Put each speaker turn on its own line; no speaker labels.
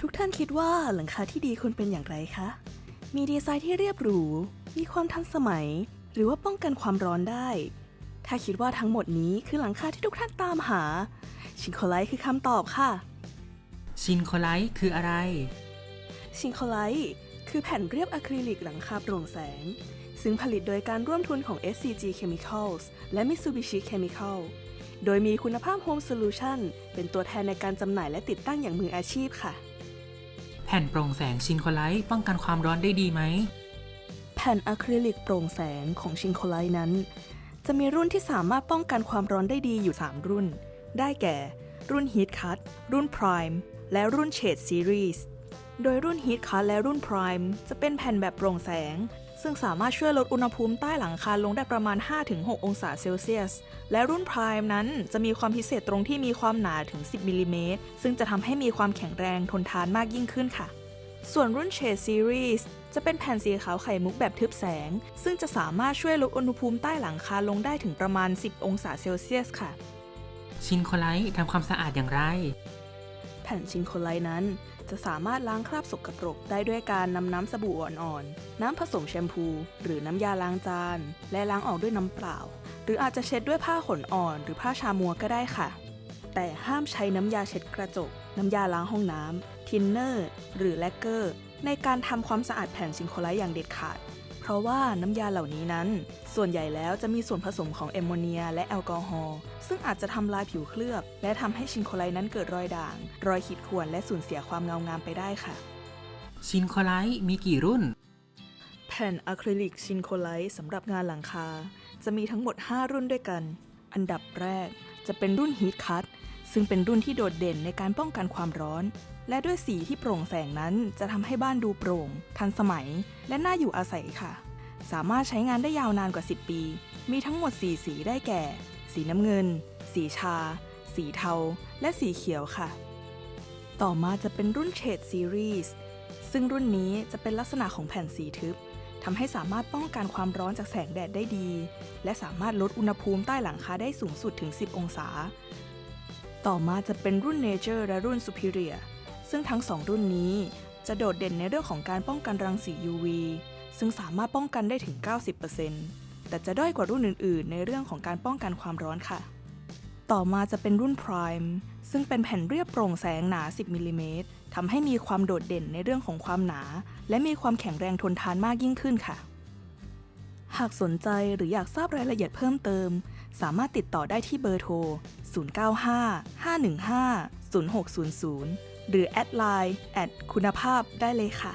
ทุกท่านคิดว่าหลังคาที่ดีควรเป็นอย่างไรคะ มีดีไซน์ที่เรียบหรู มีความทันสมัย หรือว่าป้องกันความร้อนได้ ถ้าคิดว่าทั้งหมดนี้คือหลังคาที่ทุกท่านตามหา ชิงโคไลท์คือคำตอบค่ะ
ชินโคไลท์คืออะไร
ชิงโคไลท์คือแผ่นเรียบอะคริลิกหลังคาโปร่งแสง ซึ่งผลิตโดยการร่วมทุนของ SCG Chemicals และ Mitsubishi Chemical โดยมีคุณภาพ Home Solution เป็นตัวแทนในการจำหน่ายและติดตั้งอย่างมืออาชีพค่ะ
แผ่นโปร่งแสงชินโคไลท์ป้องกันความร้อนได้ดีไหม
แผ่นอะคริลิกโปร่งแสงของชิงโคไลท์นั้น จะมีรุ่นที่สามารถป้องกันความร้อนได้ดีอยู่ 3 รุ่น ได้แก่ รุ่น Heat Cut รุ่น Prime และรุ่น Shade Series โดยรุ่น Heat Cut และรุ่น Prime จะเป็นแผ่นแบบโปร่งแสง ซึ่งสามารถช่วยลดอุณหภูมิใต้หลังคาลงได้ประมาณ 5-6 องศาเซลเซียส และรุ่น Prime นั้นจะมีความพิเศษตรงที่มีความหนาถึง 10 มิลลิเมตร ซึ่งจะทำให้มีความแข็งแรงทนทานมากยิ่งขึ้นค่ะ ส่วนรุ่น Shade Series จะเป็นแผ่นสีขาวไข่มุกแบบทึบแสง ซึ่งจะสามารถช่วยลดอุณหภูมิใต้หลังคาลงได้ถึงประมาณ 10 องศาเซลเซียสค่ะ
ชินโคไลท์ทำความสะอาดอย่างไร
แผ่นชิงโคไลนั้น จะสามารถล้างคราบสกปรกได้ด้วยการนำน้ำสบู่อ่อนๆ น้ำผสมแชมพู หรือน้ำยาล้างจาน และล้างออกด้วยน้ำเปล่า หรืออาจจะเช็ดด้วยผ้าขนอ่อน หรือผ้าชามัวก็ได้ค่ะ แต่ห้ามใช้น้ำยาเช็ดกระจก น้ำยาล้างห้องน้ำทินเนอร์ หรือแลกเกอร์ ในการทำความสะอาดแผ่นชิงโคไลท์อย่างเด็ดขาด เพราะว่าน้ำยาเหล่านี้นั้น ส่วนใหญ่แล้วจะมีส่วนผสมของแอมโมเนียและแอลกอฮอล์ซึ่งอาจจะทำลายผิวเคลือบ และทำให้ชิงโคไลท์นั้นเกิดรอยด่าง รอยขีดข่วนและสูญเสียความเงางามไปได้ค่ะ
ชินโคไลท์มีกี่รุ่น
แผ่นอะคริลิกชินโคไลท์สำหรับงานหลังคา จะมีทั้งหมด 5 รุ่นด้วยกัน อันดับแรกจะเป็นรุ่น Heat Cut ซึ่งเป็นรุ่นที่โดดเด่นในการป้องกันความร้อน และด้วยสีที่โปร่งแสงนั้นจะทำให้บ้านดูโปร่ง ทันสมัย และน่าอยู่อาศัยค่ะ สามารถใช้งานได้ยาวนานกว่า 10 ปี มีทั้งหมด 4 สีได้แก่ สีน้ำเงิน สีชา สีเทา และสีเขียวค่ะ ต่อมาจะเป็นรุ่น Shade Series ซึ่งรุ่นนี้จะเป็นลักษณะของแผ่นสีทึบทำให้สามารถป้องกันความร้อนจากแสงแดดได้ดี และสามารถลดอุณหภูมิใต้หลังคาได้สูงสุดถึง 10 องศา ต่อมาจะเป็นรุ่น Nature และรุ่น Superior ซึ่งทั้งสองรุ่นนี้จะโดดเด่นในเรื่องของการป้องกันรังสี UV ซึ่งสามารถป้องกันได้ถึง 90%แต่จะด้อยกว่ารุ่นอื่น ๆ ในเรื่องของการป้องกันความร้อนค่ะ ต่อมาจะเป็นรุ่น Prime ซึ่งเป็นแผ่นเรียบโปร่งแสงหนา 10มิลลิเมตรทำให้มีความโดดเด่นในเรื่องของความหนา และมีความแข็งแรงทนทานมากยิ่งขึ้นค่ะ หากสนใจหรืออยากทราบรายละเอียดเพิ่มเติม สามารถติดต่อได้ที่เบอร์โทร 095 515 0600 หรือแอดไลน์แอดคุณภาพได้เลยค่ะ